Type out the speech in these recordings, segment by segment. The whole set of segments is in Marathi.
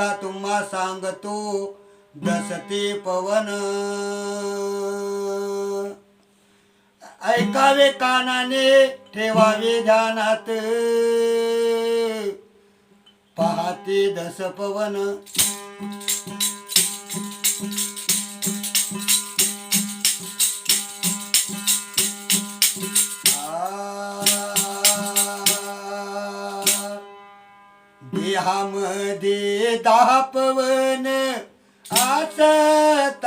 म्हणला तुम्हा सांगतो? दसते पवन. ऐकावे कानाने ठेवावे ध्यानात. पाहते दस पवन. देहामध्ये दहा पवन आसतात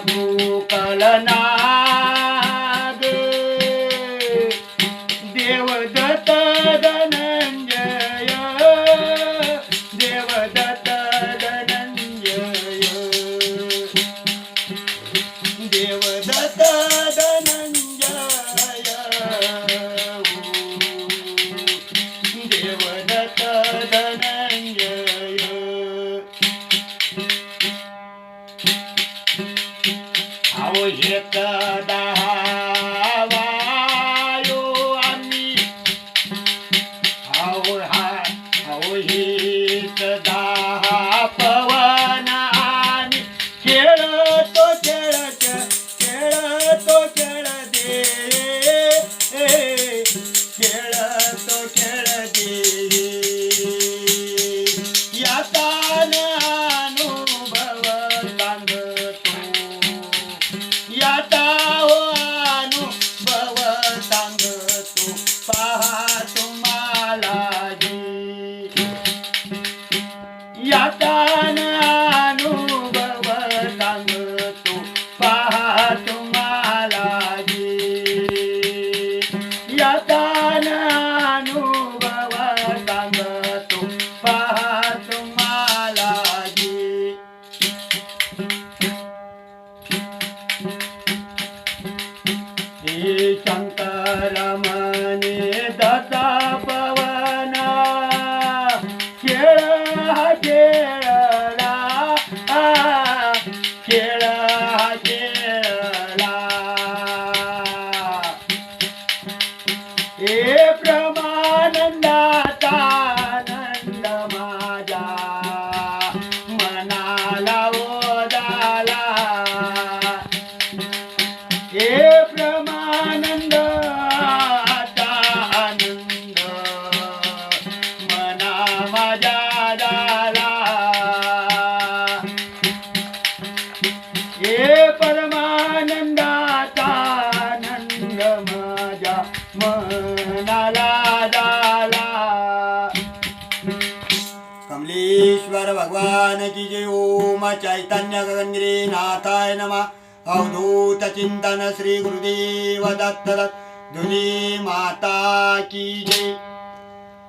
Chicago. હોય છે કદા कमलेश्वर भगवान की जय ओम. चैतन्य गंगे नाथाय नमा. अवधूत चिंतन श्री गुरुदेव दत्त. धुनी माता की जय.